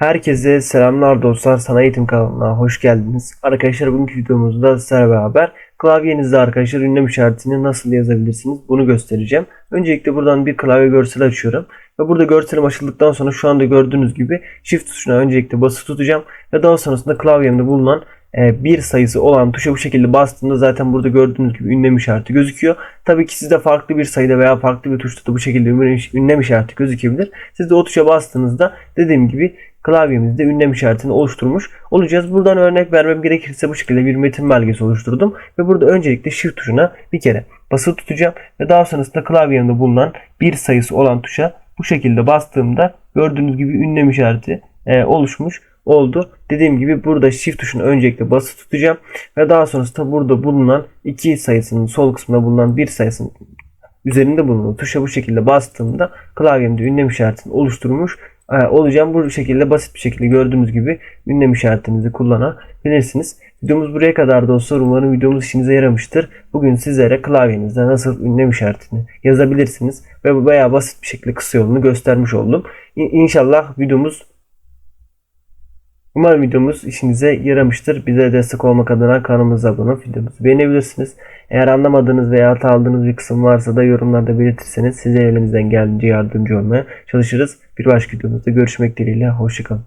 Herkese selamlar dostlar. Sana Eğitim kanalına hoş geldiniz. Arkadaşlar bugünkü videomuzda sizlerle beraber klavyenizde arkadaşlar ünlem işaretini nasıl yazabilirsiniz bunu göstereceğim. Öncelikle buradan bir klavye görseli açıyorum. Ve burada görselim açıldıktan sonra şu anda gördüğünüz gibi Shift tuşuna öncelikle basılı tutacağım. Ve daha sonrasında klavyemde bulunan bir sayısı olan tuşa bu şekilde bastığımda zaten burada gördüğünüz gibi ünlem işareti gözüküyor. Tabii ki sizde farklı bir sayıda veya farklı bir tuşta da bu şekilde ünlem- ünlem işareti gözükebilir. Siz de o tuşa bastığınızda dediğim gibi klavyemizde ünlem işaretini oluşturmuş olacağız. Buradan örnek vermem gerekirse bu şekilde bir metin belgesi oluşturdum. Ve burada öncelikle Shift tuşuna bir kere basılı tutacağım. Ve daha sonrasında klavyemde bulunan bir sayısı olan tuşa bu şekilde bastığımda gördüğünüz gibi ünlem işareti e, oluşmuş oldu. Dediğim gibi burada Shift tuşunu öncelikle basılı tutacağım. Ve daha sonrasında burada bulunan iki sayısının sol kısmında bulunan bir sayısının üzerinde bulunan tuşa bu şekilde bastığımda klavyemde ünlem işaretini oluşturmuş e, olacağım. Bu şekilde basit bir şekilde gördüğünüz gibi ünlem işaretinizi kullanabilirsiniz. Videomuz buraya kadar da olsa umarım videomuz işinize yaramıştır. Bugün sizlere klavyenizde nasıl ünlem işaretini yazabilirsiniz ve bayağı basit bir şekilde kısa yolunu göstermiş oldum. İnşallah videomuz Umarım videomuz işinize yaramıştır. Bize destek olmak adına kanalımıza abone olup videomuzu beğenebilirsiniz. Eğer anlamadığınız veya hata aldığınız bir kısım varsa da yorumlarda belirtirseniz size elimizden geldiğince yardımcı olmaya çalışırız. Bir başka videomuzda görüşmek dileğiyle. Hoşçakalın.